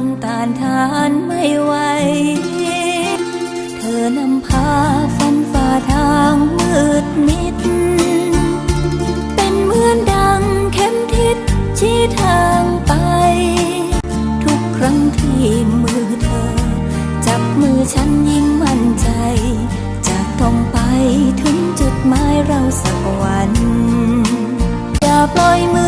มันต้านทานไม่ไหว เธอนำพาฟันฝ่าทางมืดมิด เป็นเหมือนดังเข็มทิศชี้ทางไป ทุกครั้งที่มือเธอ จับมือฉันยิ่งมั่นใจจะต้องไปถึงจุดหมายเราสักวัน อย่าปล่อยมือ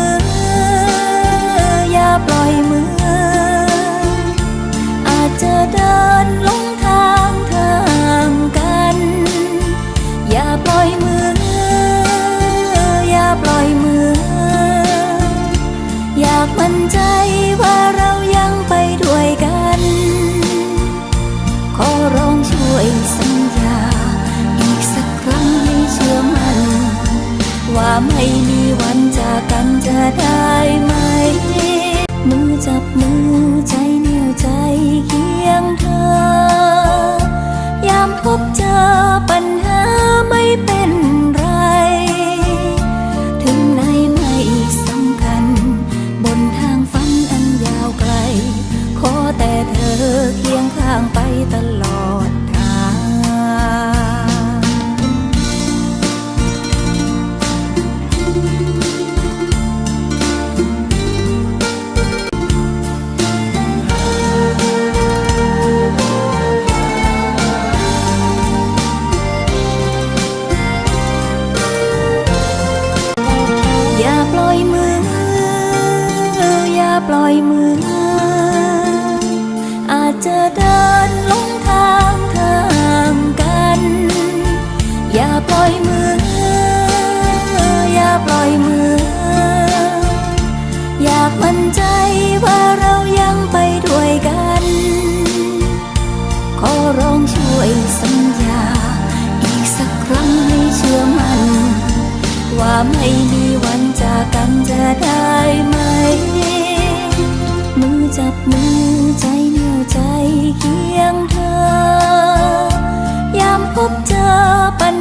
จะได้ไหม มือจับมือใจเหนี่ยวใจเคียงเธอ ยามพบเจอปัญหาไม่เป็นไร ถึงไหนไม่สำคัญ บนทางฝันอันยาวไกล ขอแต่เธอเคียงข้างไปตลอด ปล่อยมือ อาจจะเดินลงทางทางกัน อย่าปล่อยมือ อย่าปล่อยมือ อยากมั่นใจว่าเรายังไปด้วยกัน ขอร้องช่วยสัญญา อีกสักครั้งให้เชื่อมันว่าไม่มีวันจากกันจะได้ไหม จับมือใจเหนียวใจเคียงเธอยามพบเจอปัญ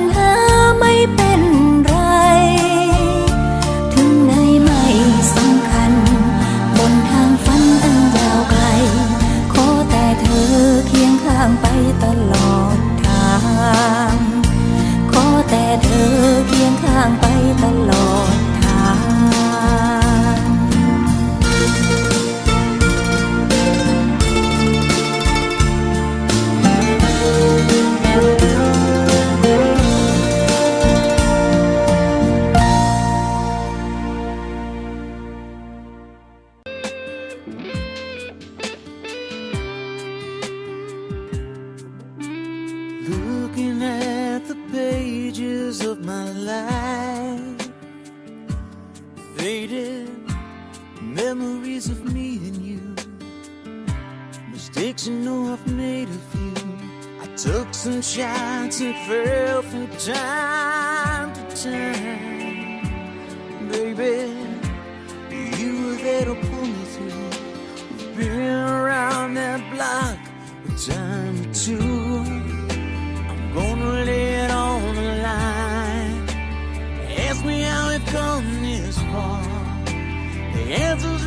pages of my life, faded memories of me and you, mistakes you know I've made a few I took some shots and fell from time to time, baby. You were there to pull me through. Been around that block a time or two. Answer's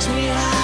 takes me high.